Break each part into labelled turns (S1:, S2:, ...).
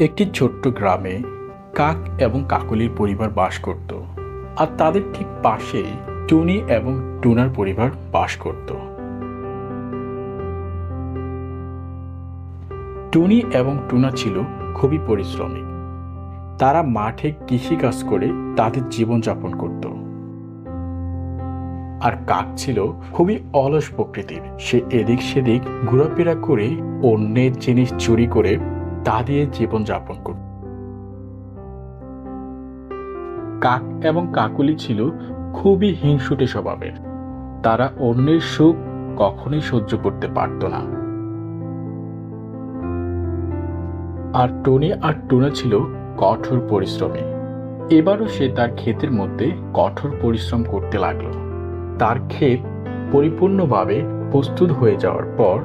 S1: একটি ছোট্ট গ্রামে কাক এবং কাকলির পরিবার বাস করত। আর তাদের ঠিক পাশেই টুনি এবং টুনার পরিবার বাস করত। টুনি এবং টুনা ছিল খুবই পরিশ্রমী। তারা মাঠে কৃষিকাজ করে তাদের জীবনযাপন করত। আর কাক ছিল খুবই অলস প্রকৃতির। সে এদিক সেদিক ঘোরাফেরা করে অন্যের জিনিস চুরি করে তা দিয়ে জীবনযাপন করত। কাক এবং কাকুলি ছিল খুবই হিংসুটে স্বভাবের। তারা অন্যের সুখ কখনোই সহ্য করতে পারত না। আর টনি আর টুনা ছিল কঠোর পরিশ্রমী। এবারও সে তার ক্ষেতের মধ্যে কঠোর পরিশ্রম করতে লাগল। তার ক্ষেত পরিপূর্ণভাবে প্রস্তুত হয়ে যাওয়ার পর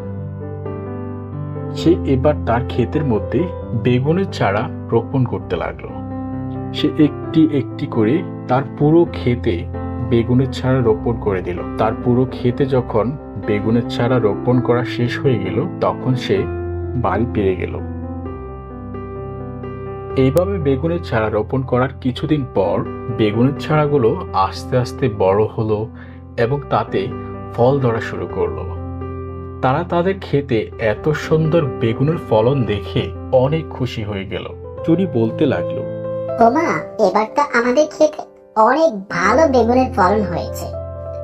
S1: সে এবার তার ক্ষেতের মধ্যে বেগুনের চারা রোপণ করতে লাগল। সে একটি একটি করে তার পুরো ক্ষেতে বেগুনের চারা রোপণ করে দিল। তার পুরো ক্ষেতে যখন বেগুনের চারা রোপণ করা শেষ হয়ে গেল, তখন সে বাড়ি পেয়ে গেল। এইভাবে বেগুনের চারা রোপণ করার কিছুদিন পর বেগুনের চারাগুলো আস্তে আস্তে বড় হলো এবং তাতে ফল ধরা শুরু করল। তারা তাদের খেতে এত সুন্দর বেগুনের ফলন দেখে অনেক খুশি হয়ে গেল। চুরি বলতে লাগল
S2: ওমা এবার তো আমাদের ক্ষেতে অনেক ভালো বেগুনের ফলন হয়েছে।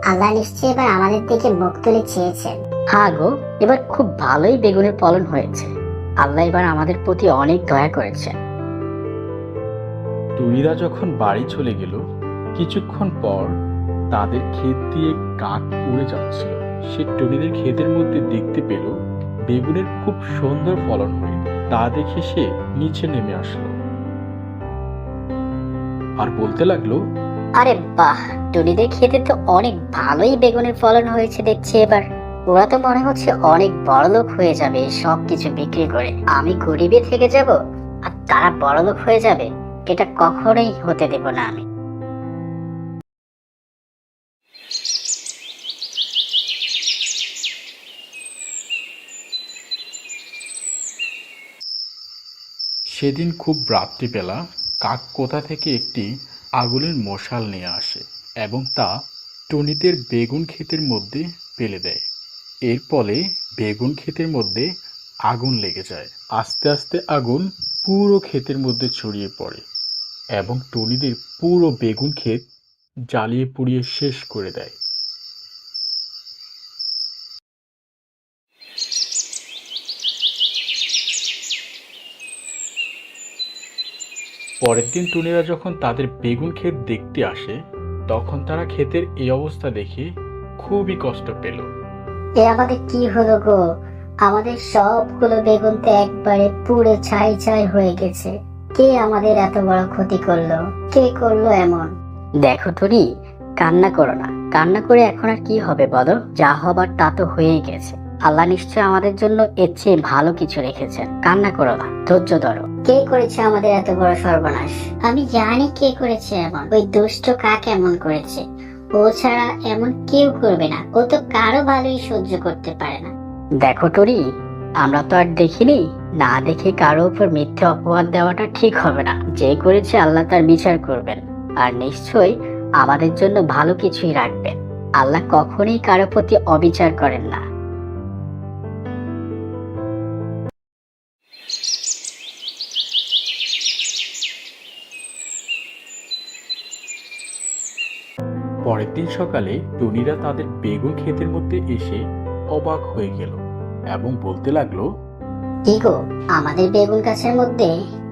S2: আল্লাহ নিশ্চয়ই এবার আমাদের দিকে মুখ তুলে চেয়েছেন।
S3: হ্যাঁ গো এবার খুব ভালোই বেগুনের ফলন হয়েছে। আল্লাহ এবার আমাদের প্রতি অনেক দয়া করেছেন।
S1: টুনিরা যখন বাড়ি চলে গেল কিছুক্ষণ পর তাদের ক্ষেত দিয়ে কাক উড়ে যাচ্ছিল। সে টুনিদের ক্ষেতের মধ্যে দেখতে পেল বেগুনের খুব সুন্দর ফলন হয়ে তা দেখে সে নিচে নেমে আসলো। আর বলতে লাগল,
S3: আরে বাহ, টুনিদের খেতে তো অনেক ভালোই বেগুনের ফলন হয়েছে দেখছি এবার। ওরা তো মনে হচ্ছে অনেক বড়লোক হয়ে যাবে সব কিছু বিক্রি করে। আমি গরিবে থেকে যাব আর তারা বড়লোক হয়ে যাবে, এটা কখনোই হতে দেব না আমি।
S1: সেদিন খুব রাত্রিবেলা কাক কোথা থেকে একটি আগুনের মশাল নিয়ে আসে এবং তা টুনিদের বেগুন ক্ষেতের মধ্যে ফেলে দেয়। এর ফলে বেগুন ক্ষেতের মধ্যে আগুন লেগে যায়। আস্তে আস্তে আগুন পুরো ক্ষেতের মধ্যে ছড়িয়ে পড়ে এবং টুনিদের পুরো বেগুন ক্ষেত জ্বালিয়ে পুড়িয়ে শেষ করে দেয়। পরের দিন টুনিরা যখন তাদের বেগুন ক্ষেত দেখতে আসে তখন তারা ক্ষেতের এই অবস্থা দেখে খুবই কষ্ট পেল।
S2: এ আমাদের কি হলো গো? আমাদের সবগুলো বেগুন তো একবারে পুরো ছাই ছাই হয়ে গেছে। কে আমাদের এত বড় ক্ষতি করল? কে করল এমন?
S3: দেখো টুনি কান্না করো না। কান্না করে এখন আর কি হবে বলো? যা হবার তা তো হয়েই গেছে। আল্লাহ নিশ্চয় আমাদের জন্য এর চেয়ে ভালো কিছু রেখেছেন। কান্না করো না ধৈর্য ধরো।
S2: কে করেছে আমাদের এত বড় সর্বনাশ? আমি জানি কে করেছে এমন। ওই দুষ্ট কাক এমন করেছে। ও ছাড়া এমন কেউ করবে না। ও তো কারও ভালোই সহ্য করতে পারে না।
S3: দেখো টুরি আমরা তো আর দেখিনি। না দেখে কারও উপর মিথ্যে অপবাদ দেওয়াটা ঠিক হবে না। যে করেছে আল্লাহ তার বিচার করবেন। আর নিশ্চয়ই আমাদের জন্য ভালো কিছুই রাখবেন। আল্লাহ কখনোই কারও প্রতি অবিচার করেন না।
S1: পরের দিন সকালে টুনিরা তাদের বেগুন ক্ষেতের মধ্যে এসে অবাক হয়ে গেল এবং বলতে লাগল
S2: কি গো আমাদের বেগুন গাছের মধ্যে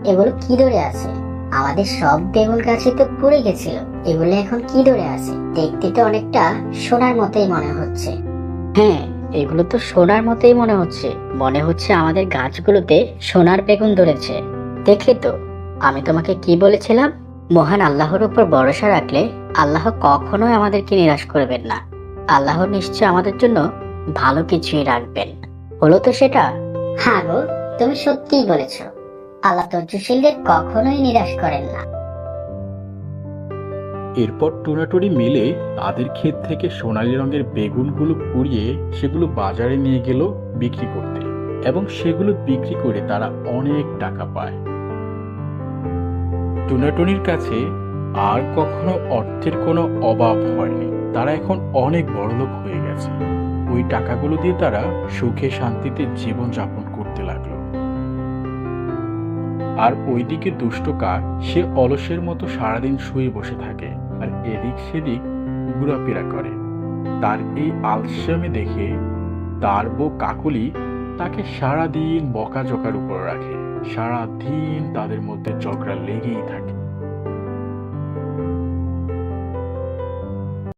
S2: এগুলো কি ধরে আছে? আমাদের সব বেগুন গাছই তো পুড়ে গেছিল এগুলো এখন কি ধরে আছে? দেখতে তো অনেকটা সোনার মতোই মনে হচ্ছে।
S3: হ্যাঁ এগুলো তো সোনার মতোই মনে হচ্ছে। মনে হচ্ছে আমাদের গাছগুলোতে সোনার বেগুন ধরেছে। দেখলে তো আমি তোমাকে কি বলেছিলাম? মহান আল্লাহর উপর ভরসা রাখলে আল্লাহ কখনোই আমাদেরকে নিরাশ করবেন না। আল্লাহ নিশ্চয় আমাদের জন্য ভালো কিছুই রাখবেন। হলো তো সেটা?
S2: হ্যাঁ গো তুমি সত্যিই বলেছ। আল্লাহ ধৈর্যশীলদের কখনোই নিরাশ করেন না।
S1: এরপর টুনাটুরি মিলে তাদের ক্ষেত থেকে সোনালী রঙের বেগুনগুলো পুড়িয়ে সেগুলো বাজারে নিয়ে গেল বিক্রি করতে। এবং সেগুলো বিক্রি করে তারা অনেক টাকা পায়। টুনাটুনির কাছে আর কখনো অর্থের কোনো অভাব হয়নি। তারা এখন অনেক বড়লোক হয়ে গেছে। ওই টাকাগুলো দিয়ে তারা সুখে শান্তিতে জীবন যাপন করতে লাগল। আর ওইদিকে দুষ্ট কাক, সে অলসের মতো সারাদিন শুয়ে বসে থাকে আর এদিক সেদিক ঘোরাফেরা করে। তার এই আলসামি দেখে তার বউ কাকুলি তাকে সারাদিন বকাঝকার উপর রাখে। সারাদিন তাদের মধ্যে ঝগড়া লেগেই থাকে।